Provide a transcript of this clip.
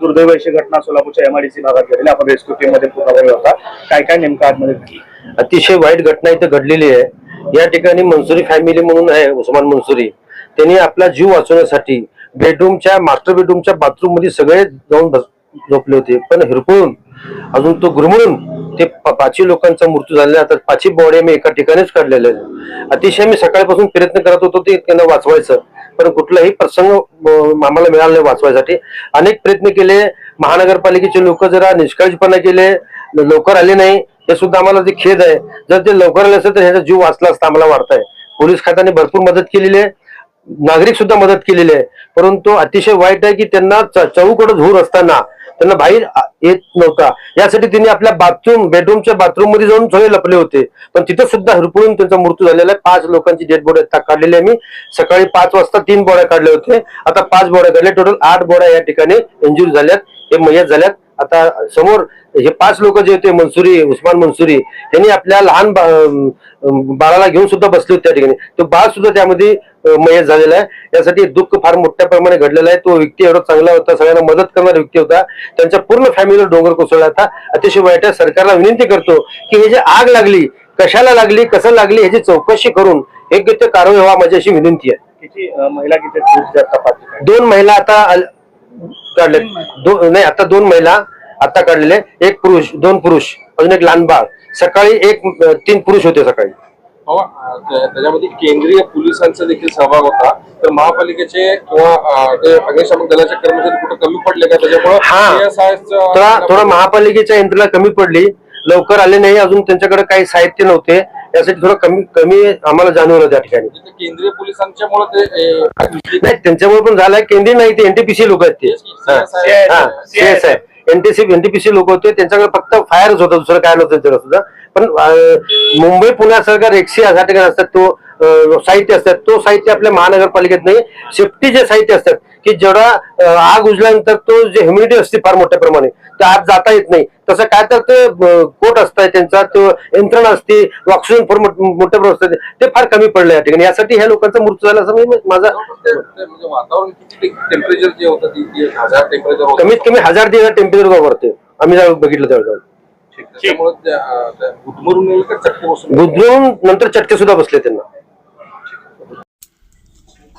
दुर्दैव अशी घटना सोलापूरच्या एमआयडीसी भागात घडली. आपण रेस्क्यू टीममध्ये पूर्ण होता. काय काय नेमकं आतमध्ये घडली? अतिशय वाईट घटना इथे घडलेली आहे. या ठिकाणी मनसुरी फॅमिली म्हणून आहे उस्मान मनसुरी. त्यांनी आपला जीव वाचवण्यासाठी बेडरूमच्या मास्टर बेडरूमच्या बाथरूममध्ये सगळे जाऊन झोपले होते. पण हिरपळून अजून तो गुरमळून ते पाचही लोकांचा मृत्यू झालेला आता पाचही बॉडी मी एका ठिकाणीच काढलेल्या आहेत. अतिशय मी सकाळपासून प्रयत्न करत होतो ते त्यांना वाचवायचं. पण कुठलाही प्रसंग आम्हाला मिळाला नाही वाचवायसाठी. अनेक प्रयत्न केले. महानगरपालिकेचे लोक जरा निष्काळजीपणा केले. लवकर आले नाही. हे सुद्धा आम्हाला ते खेद आहे. जर ते लवकर आले असेल तर ह्याचा जीव वाचला असता आम्हाला वाटतंय. पोलीस खात्याने भरपूर मदत केलेली आहे. नागरिक सुद्धा मदत केलेली आहे. परंतु अतिशय वाईट आहे की त्यांना च- धूर असताना त्यांना बाहेर येत नव्हता. यासाठी त्यांनी आपल्या बाथरूम बेडरूमच्या बाथरूममध्ये जाऊन सगळे लपले होते. पण तिथं सुद्धा हरपळून त्यांचा मृत्यू झालेला आहे. पाच लोकांची डेड बॉडी आता काढलेली आहे मी. सकाळी पाच वाजता तीन बॉड्या काढले होते आता पाच बॉड्या काढल्या. टोटल आठ बॉड्या या ठिकाणी इंजुरी झाल्यात. हे मयत झाल्यात. आता समोर हे पाच लोक जे होते मनसुरी उस्मान मनसुरी यांनी आपल्या लहान बा- बाळाला घेऊन सुद्धा बसले होते त्या ठिकाणी. तो बाळ सुद्धा त्यामध्ये मयत झालेला आहे. यासाठी दुःख फार मोठ्या प्रमाणे घडलेलं आहे. तो व्यक्ती एवढा चांगला होता सगळ्यांना मदत करणारा व्यक्ती होता. त्यांच्या पूर्ण फॅमिलीवर डोंगर कोसळला होता. अतिशय वाईट आहे. सरकारला विनंती करतो की हे जे आग लागली कशाला लागली कसं लागली ह्याची चौकशी करून योग्य ते कारवाई व्हावा माझी अशी विनंती आहे. किती महिला किती दोन महिला आता काढले दोन नाही आता दोन महिला आता काढलेले. एक पुरुष दोन पुरुष अजून एक लहान बाळ. सकाळी एक तीन पुरुष होते सकाळी. त्याच्यामध्ये केंद्रीय पोलिसांचा देखील सहभाग होता. तर महापालिकेचे किंवा अग्निशामक दलाचे कर्मचारी कुठे कमी पडले का? त्याच्यामुळे हा. महापालिकेच्या यंत्रणा कमी पडली. लवकर आले नाही अजून त्यांच्याकडे काही साहित्य नव्हते. यासाठी थोडं कमी कमी आम्हाला जाणवलं त्या ठिकाणी. म्हणजे केंद्रीय पोलिसांच्यामुळे नाही त्यांच्यामुळे पण झालंय. केंद्रीय नाही ते एनटीपीसी लोक आहेत ते. हा सीएस आहे. एनटीसी एनटीपीसी लोक होते. त्यांच्याकडे फक्त फायरच होतं दुसरं काय नव्हतं सुद्धा. पण मुंबई पुण्यासारखा रेक्सी अशा ठिकाणी असतात तो साहित्य असतात. तो साहित्य आपल्या महानगरपालिकेत नाही. सेफ्टी जे साहित्य असतात की जेवढा आग उजल्यानंतर तो जे ह्युमिडिटी असते फार मोठ्या प्रमाणे त्या आत जाता येत नाही. तसं काय तर ते कोट असतं त्यांचा तो यंत्रणा असते ऑक्सिजन फार मोठ- मोठ्या प्रमाणात असतं. ते फार कमी पडलं या ठिकाणी. यासाठी ह्या लोकांचा मृत्यू झाला असं माझा ते- ते ती ती कमीत कमी हजार ते टेम्परेचर वापरते आम्ही बघितलं त्यावेळेस गुदमरून नंतर चटके सुद्धा बसले त्यांना.